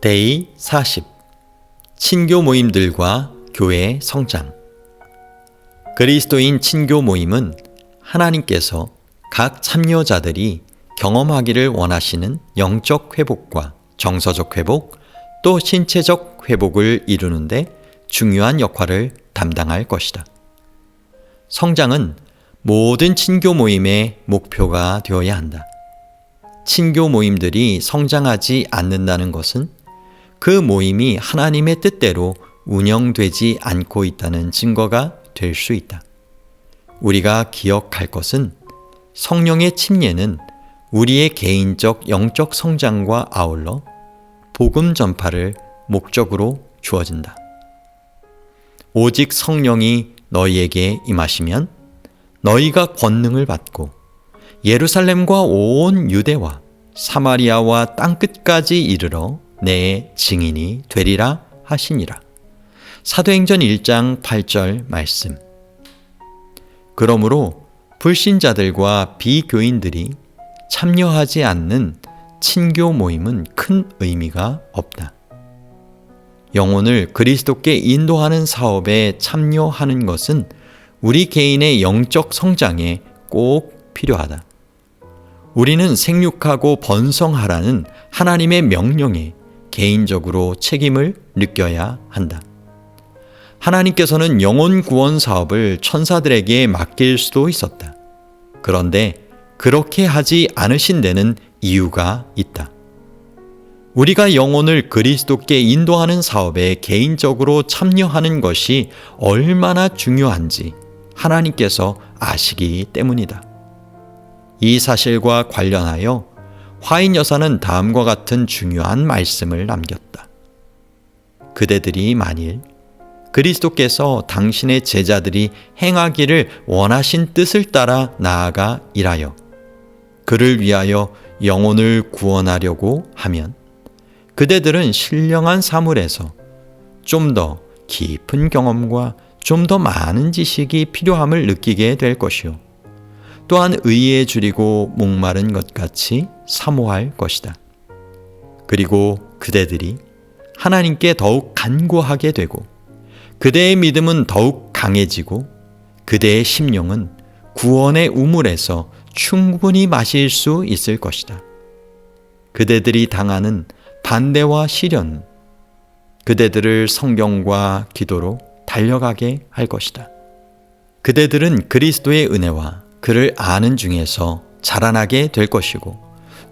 데이 40 친교 모임들과 교회 성장 그리스도인 친교 모임은 하나님께서 각 참여자들이 경험하기를 원하시는 영적 회복과 정서적 회복 또 신체적 회복을 이루는데 중요한 역할을 담당할 것이다. 성장은 모든 친교 모임의 목표가 되어야 한다. 친교 모임들이 성장하지 않는다는 것은 그 모임이 하나님의 뜻대로 운영되지 않고 있다는 증거가 될 수 있다. 우리가 기억할 것은 성령의 침례는 우리의 개인적 영적 성장과 아울러 복음 전파를 목적으로 주어진다. 오직 성령이 너희에게 임하시면 너희가 권능을 받고 예루살렘과 온 유대와 사마리아와 땅끝까지 이르러 내 증인이 되리라 하시니라. 사도행전 1장 8절 말씀. 그러므로 불신자들과 비교인들이 참여하지 않는 친교 모임은 큰 의미가 없다. 영혼을 그리스도께 인도하는 사업에 참여하는 것은 우리 개인의 영적 성장에 꼭 필요하다. 우리는 생육하고 번성하라는 하나님의 명령에 개인적으로 책임을 느껴야 한다. 하나님께서는 영혼 구원 사업을 천사들에게 맡길 수도 있었다. 그런데 그렇게 하지 않으신 데는 이유가 있다. 우리가 영혼을 그리스도께 인도하는 사업에 개인적으로 참여하는 것이 얼마나 중요한지 하나님께서 아시기 때문이다. 이 사실과 관련하여 화인 여사는 다음과 같은 중요한 말씀을 남겼다. 그대들이 만일 그리스도께서 당신의 제자들이 행하기를 원하신 뜻을 따라 나아가 일하여 그를 위하여 영혼을 구원하려고 하면 그대들은 신령한 사물에서 좀 더 깊은 경험과 좀 더 많은 지식이 필요함을 느끼게 될 것이요. 또한 의에 줄이고 목마른 것 같이 사모할 것이다. 그리고 그대들이 하나님께 더욱 간구하게 되고 그대의 믿음은 더욱 강해지고 그대의 심령은 구원의 우물에서 충분히 마실 수 있을 것이다. 그대들이 당하는 반대와 시련, 그대들을 성경과 기도로 달려가게 할 것이다. 그대들은 그리스도의 은혜와 그를 아는 중에서 자라나게 될 것이고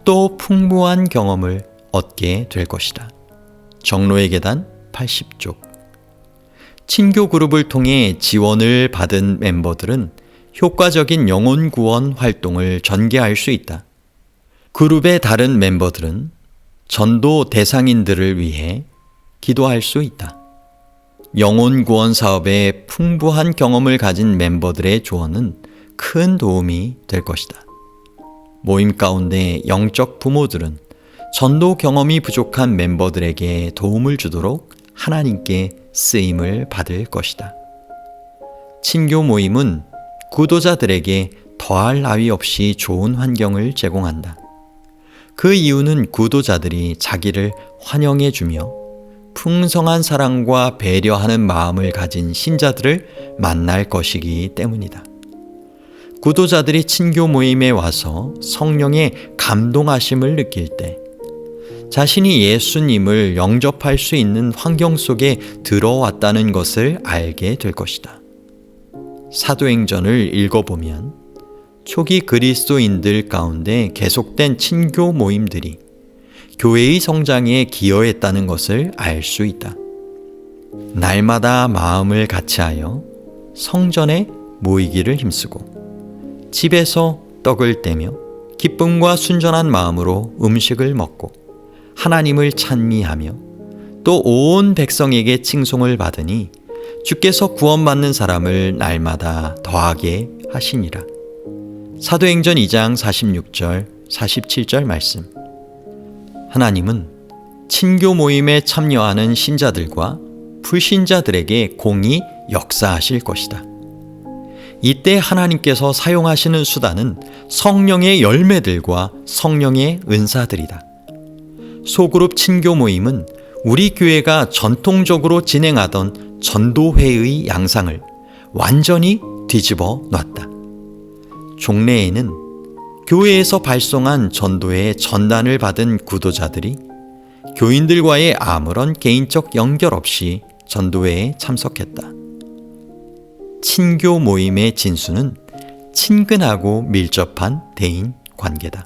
또 풍부한 경험을 얻게 될 것이다. 정로의 계단 80쪽 친교 그룹을 통해 지원을 받은 멤버들은 효과적인 영혼 구원 활동을 전개할 수 있다. 그룹의 다른 멤버들은 전도 대상인들을 위해 기도할 수 있다. 영혼 구원 사업에 풍부한 경험을 가진 멤버들의 조언은 큰 도움이 될 것이다. 모임 가운데 영적 부모들은 전도 경험이 부족한 멤버들에게 도움을 주도록 하나님께 쓰임을 받을 것이다. 친교 모임은 구도자들에게 더할 나위 없이 좋은 환경을 제공한다. 그 이유는 구도자들이 자기를 환영해 주며 풍성한 사랑과 배려하는 마음을 가진 신자들을 만날 것이기 때문이다. 구도자들이 친교 모임에 와서 성령의 감동하심을 느낄 때 자신이 예수님을 영접할 수 있는 환경 속에 들어왔다는 것을 알게 될 것이다. 사도행전을 읽어보면 초기 그리스도인들 가운데 계속된 친교 모임들이 교회의 성장에 기여했다는 것을 알 수 있다. 날마다 마음을 같이하여 성전에 모이기를 힘쓰고 집에서 떡을 떼며 기쁨과 순전한 마음으로 음식을 먹고 하나님을 찬미하며 또 온 백성에게 칭송을 받으니 주께서 구원받는 사람을 날마다 더하게 하시니라. 사도행전 2장 46절, 47절 말씀. 하나님은 친교 모임에 참여하는 신자들과 불신자들에게 공히 역사하실 것이다. 이때 하나님께서 사용하시는 수단은 성령의 열매들과 성령의 은사들이다. 소그룹 친교 모임은 우리 교회가 전통적으로 진행하던 전도회의 양상을 완전히 뒤집어 놨다. 종례에는 교회에서 발송한 전도회 전단을 받은 구도자들이 교인들과의 아무런 개인적 연결 없이 전도회에 참석했다. 친교 모임의 진수는 친근하고 밀접한 대인 관계다.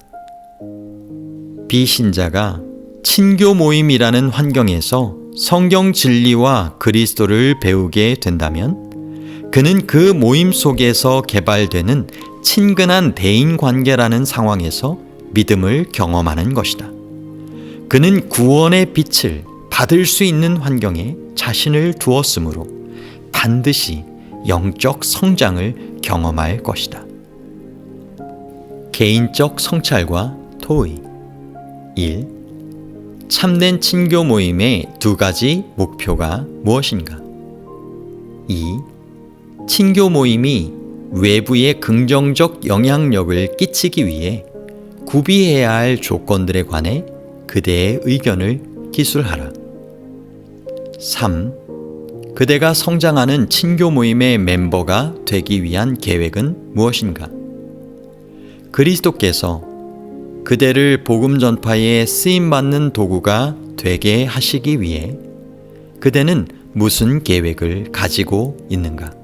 비신자가 친교 모임이라는 환경에서 성경 진리와 그리스도를 배우게 된다면 그는 그 모임 속에서 개발되는 친근한 대인 관계라는 상황에서 믿음을 경험하는 것이다. 그는 구원의 빛을 받을 수 있는 환경에 자신을 두었으므로 반드시 영적 성장을 경험할 것이다. 개인적 성찰과 토의 1. 참된 친교 모임의 두 가지 목표가 무엇인가? 2. 친교 모임이 외부에 긍정적 영향력을 끼치기 위해 구비해야 할 조건들에 관해 그대의 의견을 기술하라. 3. 그대가 성장하는 친교 모임의 멤버가 되기 위한 계획은 무엇인가? 그리스도께서 그대를 복음 전파에 쓰임 받는 도구가 되게 하시기 위해 그대는 무슨 계획을 가지고 있는가?